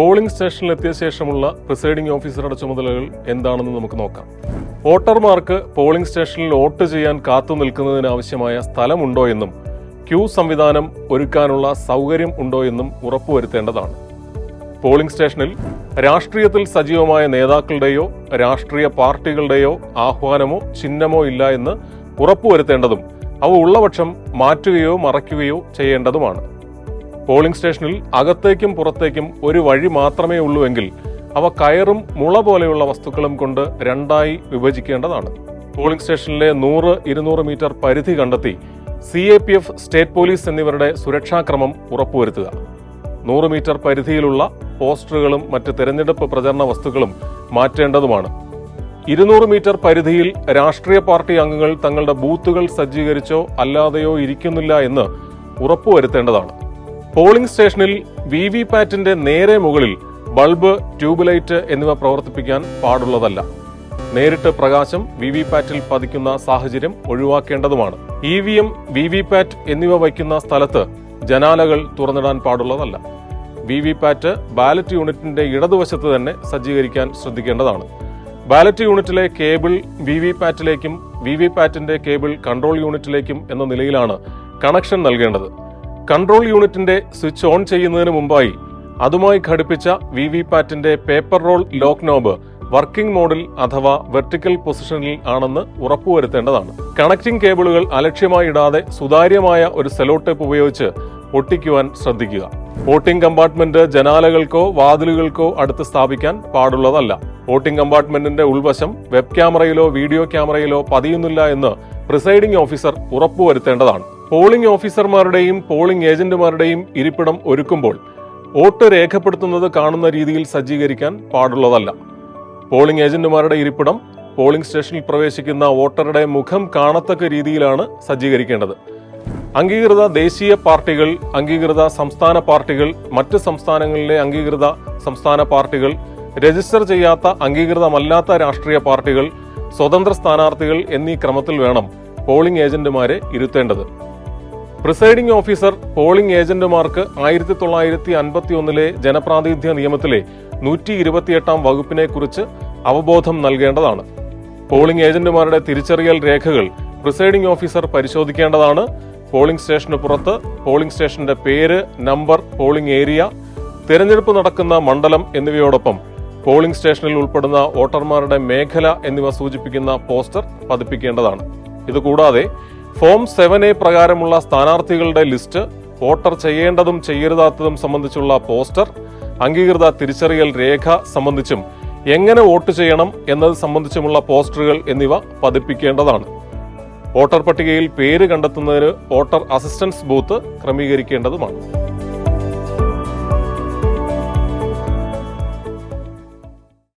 Polling സ്റ്റേഷനിലെത്തിയ ശേഷമുള്ള presiding ഓഫീസറുടെ ചുമതലകൾ എന്താണെന്ന് നമുക്ക് നോക്കാം. വോട്ടർമാർക്ക് പോളിംഗ് സ്റ്റേഷനിൽ വോട്ട് ചെയ്യാൻ കാത്തു നിൽക്കുന്നതിനാവശ്യമായ സ്ഥലമുണ്ടോ എന്നും ക്യൂ സംവിധാനം ഒരുക്കാനുള്ള സൗകര്യം ഉണ്ടോ എന്നും ഉറപ്പുവരുത്തേണ്ടതാണ്. പോളിംഗ് സ്റ്റേഷനിൽ രാഷ്ട്രീയത്തിൽ സജീവമായ നേതാക്കളുടെയോ രാഷ്ട്രീയ പാർട്ടികളുടെയോ ആഹ്വാനമോ ചിഹ്നമോ ഇല്ല എന്ന് ഉറപ്പുവരുത്തേണ്ടതും അവ ഉള്ളപക്ഷം മാറ്റുകയോ മറയ്ക്കുകയോ ചെയ്യേണ്ടതുമാണ്. പോളിംഗ് സ്റ്റേഷനിൽ അകത്തേക്കും പുറത്തേക്കും ഒരു വഴി മാത്രമേ ഉള്ളൂവെങ്കിൽ അവ കയറും മുള പോലെയുള്ള വസ്തുക്കളും കൊണ്ട് രണ്ടായി വിഭജിക്കേണ്ടതാണ്. പോളിംഗ് സ്റ്റേഷനിലെ നൂറ് ഇരുന്നൂറ് മീറ്റർ പരിധി കണ്ടെത്തി C A P F state police എന്നിവരുടെ സുരക്ഷാക്രമം ഉറപ്പുവരുത്തുക. നൂറ് മീറ്റർ പരിധിയിലുള്ള പോസ്റ്ററുകളും മറ്റ് തെരഞ്ഞെടുപ്പ് പ്രചരണ വസ്തുക്കളും മാറ്റേണ്ടതുമാണ്. ഇരുന്നൂറ് മീറ്റർ പരിധിയിൽ രാഷ്ട്രീയ പാർട്ടി അംഗങ്ങൾ തങ്ങളുടെ ബൂത്തുകൾ സജ്ജീകരിച്ചോ അല്ലാതെയോ ഇരിക്കുന്നില്ല എന്ന് ഉറപ്പുവരുത്തേണ്ടതാണ്. പോളിംഗ് സ്റ്റേഷനിൽ വി വി പാറ്റിന്റെ നേരെ മുകളിൽ ബൾബ് ട്യൂബ് ലൈറ്റ് എന്നിവ പ്രവർത്തിപ്പിക്കാൻ പാടുള്ളതല്ല. നേരിട്ട് പ്രകാശം വി വി പാറ്റിൽ പതിക്കുന്ന സാഹചര്യം ഒഴിവാക്കേണ്ടതുമാണ്. E V M V V PAT എന്നിവ വയ്ക്കുന്ന സ്ഥലത്ത് ജനാലകൾ തുറന്നിടാൻ പാടുള്ളതല്ല. വി വി പാറ്റ് ബാലറ്റ് യൂണിറ്റിന്റെ ഇടതുവശത്ത് തന്നെ സജ്ജീകരിക്കാൻ ശ്രദ്ധിക്കേണ്ടതാണ്. ബാലറ്റ് യൂണിറ്റിലെ കേബിൾ വി വി പാറ്റിലേക്കും വി വി പാറ്റിന്റെ കേബിൾ കൺട്രോൾ യൂണിറ്റിലേക്കും എന്ന നിലയിലാണ് കണക്ഷൻ നൽകേണ്ടത്. കൺട്രോൾ യൂണിറ്റിന്റെ സ്വിച്ച് ഓൺ ചെയ്യുന്നതിന് മുമ്പായി അതുമായി ഘടിപ്പിച്ച V V പാറ്റിന്റെ paper roll lock knob working മോഡിൽ അഥവാ വെർട്ടിക്കൽ പൊസിഷനിൽ ആണെന്ന് ഉറപ്പുവരുത്തേണ്ടതാണ്. കണക്റ്റിംഗ് കേബിളുകൾ അലക്ഷ്യമായി ഇടാതെ സുതാര്യമായ ഒരു സെലോ ടേപ്പ് ഉപയോഗിച്ച് ഒട്ടിക്കുവാൻ ശ്രദ്ധിക്കുക. വോട്ടിംഗ് കമ്പാർട്ട്മെന്റ് ജനാലകൾക്കോ വാതിലുകൾക്കോ അടുത്ത് സ്ഥാപിക്കാൻ പാടുള്ളതല്ല. വോട്ടിംഗ് കമ്പാർട്ട്മെന്റിന്റെ ഉൾവശം വെബ് ക്യാമറയിലോ വീഡിയോ ക്യാമറയിലോ പതിയുന്നില്ല എന്ന് പ്രിസൈഡിംഗ് ഓഫീസർ ഉറപ്പുവരുത്തേണ്ടതാണ്. പോളിംഗ് ഓഫീസർമാരുടെയും പോളിംഗ് ഏജന്റുമാരുടെയും ഇരിപ്പിടം ഒരുക്കുമ്പോൾ വോട്ട് രേഖപ്പെടുത്തുന്നത് കാണുന്ന രീതിയിൽ സജ്ജീകരിക്കാൻ പാടുള്ളതല്ല. പോളിംഗ് ഏജന്റുമാരുടെ ഇരിപ്പിടം പോളിംഗ് സ്റ്റേഷനിൽ പ്രവേശിക്കുന്ന വോട്ടറുടെ മുഖം കാണത്തക്ക രീതിയിലാണ് സജ്ജീകരിക്കേണ്ടത്. അംഗീകൃത ദേശീയ പാർട്ടികൾ അംഗീകൃത സംസ്ഥാന പാർട്ടികൾ മറ്റ് സംസ്ഥാനങ്ങളിലെ അംഗീകൃത സംസ്ഥാന പാർട്ടികൾ രജിസ്റ്റർ ചെയ്യാത്ത അംഗീകൃതമല്ലാത്ത രാഷ്ട്രീയ പാർട്ടികൾ സ്വതന്ത്ര സ്ഥാനാർത്ഥികൾ എന്നീ ക്രമത്തിൽ വേണം പോളിംഗ് ഏജന്റുമാരെ ഇരുത്തേണ്ടത്. പ്രിസൈഡിംഗ് ഓഫീസർ പോളിംഗ് ഏജന്റുമാർക്ക് ആയിരത്തി തൊള്ളായിരത്തി അൻപത്തി ഒന്നിലെ ജനപ്രാതിനിധ്യ നിയമത്തിലെ നൂറ്റി ഇരുപത്തിയെട്ടാം വകുപ്പിനെ കുറിച്ച് അവബോധം നൽകേണ്ടതാണ്. പോളിംഗ് ഏജന്റുമാരുടെ തിരിച്ചറിയൽ രേഖകൾ പ്രിസൈഡിംഗ് ഓഫീസർ പരിശോധിക്കേണ്ടതാണ്. പോളിംഗ് സ്റ്റേഷന് പുറത്ത് പോളിംഗ് സ്റ്റേഷന്റെ പേര് നമ്പർ പോളിംഗ് ഏരിയ തിരഞ്ഞെടുപ്പ് നടക്കുന്ന മണ്ഡലം എന്നിവയോടൊപ്പം പോളിംഗ് സ്റ്റേഷനിൽ ഉൾപ്പെടുന്ന വോട്ടർമാരുടെ മേഖല എന്നിവ സൂചിപ്പിക്കുന്ന പോസ്റ്റർ പതിപ്പിക്കേണ്ടതാണ്. ഇതുകൂടാതെ ഫോം സെവൻ എ പ്രകാരമുള്ള സ്ഥാനാർത്ഥികളുടെ ലിസ്റ്റ് വോട്ടർ ചെയ്യേണ്ടതും ചെയ്യരുതാത്തതും സംബന്ധിച്ചുള്ള പോസ്റ്റർ അംഗീകൃത തിരിച്ചറിയൽ രേഖ സംബന്ധിച്ചും എങ്ങനെ വോട്ട് ചെയ്യണം എന്നത് സംബന്ധിച്ചുമുള്ള പോസ്റ്ററുകൾ എന്നിവ പതിപ്പിക്കേണ്ടതാണ്. വോട്ടർ പട്ടികയിൽ പേര് കണ്ടെത്തുന്നതിന് വോട്ടർ അസിസ്റ്റൻസ് ബൂത്ത് ക്രമീകരിക്കേണ്ടതുമാണ്.